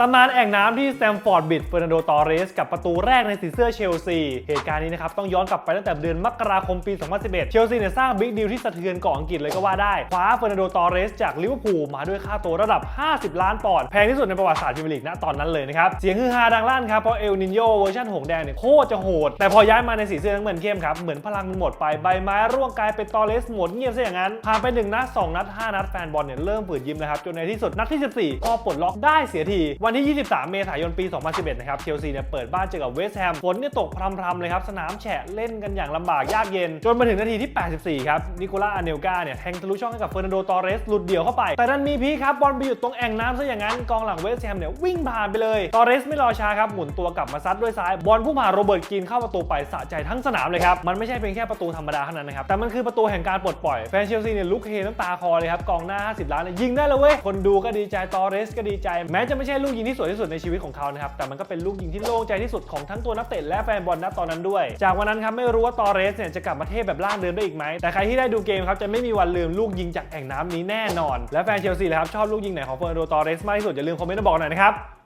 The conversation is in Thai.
ตำนานแอ่งน้ำที่สแตมฟอร์ดบิดเฟอร์นันโด ตอเรส กับประตูแรกในสีเสื้อเชลซี เหตุการณ์นี้นะครับ ต้องย้อนกลับไปตั้งแต่เดือนมกราคมปี 2011 เชลซีเนี่ยสร้างบิ๊กดีลที่สะเทือนเกาะอังกฤษเลยก็ว่าได้ คว้าเฟอร์นันโด ตอเรส จากลิเวอร์พูลมาด้วยค่าตัวระดับ 50 ล้านปอนด์แพงที่สุดในประวัติศาสตร์พรีเมียร์ลีกณตอนนั้นเลยนะครับ เสียงฮือฮาดังลั่นครับเพราะเอลนินโยเวอร์ชันหงแดงเนี่ยโคตรจะโหด แต่พอย้ายมาในสีเสื้อน้ำเงินเข้มครับเหมือนพลังมันหมดไปใบไม้ร่วงกลายเป็นตอเรสหมดเงียบซะอย่างนั้นผ่านไปหนึ่งนัดสองนัดห้านัดแฟนบอลเนี่ยเริ่มฝืนยิ้มนะครับจนในที่สุดนัดที่ 14 ก็ปลดล็อกได้เสียทีวันที่ 23 เมษายนปี 2011 นะครับ เชลซีเนี่ยเปิดบ้านเจอกับเวสต์แฮม ฝนเนี่ยตกพรำๆเลยครับ สนามแฉะเล่นกันอย่างลำบากยากเย็น จนมาถึงนาทีที่ 84 ครับ นิโคล่าอาเนลกาเนี่ยแทงทะลุช่องให้กับเฟอร์นันโด ตอเรส หลุดเดี่ยวเข้าไป แต่ดันมีพีครับ บอลไปหยุดตรงแอ่งน้ำซะอย่างนั้น กองหลังเวสต์แฮมเนี่ยวิ่งผ่านไปเลย ตอเรสไม่รอช้าครับ หมุนตัวกลับมาซัดด้วยซ้าย บอลพุ่งผ่านโรเบิร์ตกรีนเข้าประตูไปสะใจทั้งสนามเลยครับ มันไม่ใช่เพียงแค่ประตูธรรมดาเท่านั้นนะครับ แต่มันคือประตูแห่งการปลดปล่อย แฟนเชลซีเนี่ยลุกเฮน้ำตาคอเลยครับ กองหน้า 50 ล้านเนี่ยยิงได้เลยเว้ย คนดูก็ดีใจ ตอเรสก็ดีใจ แม้จะไม่ใช่ลูกยิงที่สวยที่สุดในชีวิตของเขานะครับแต่มันก็เป็นลูกยิงที่โล่งใจที่สุดของทั้งตัวนักเตะและแฟนบอลณตอนนั้นด้วย จากวันนั้นครับไม่รู้ว่าตอเรสเนี่ยจะกลับมาเทพแบบล่างเดิมได้อีกไหมแต่ใครที่ได้ดูเกมครับจะไม่มีวันลืมลูกยิงจากแอ่งน้ำนี้แน่นอน และแฟนเชลซีเลยครับชอบลูกยิงไหนของเฟอร์นันโดตอเรสมากที่สุดอย่าลืมคอมเมนต์มาบอกหน่อยนะครับ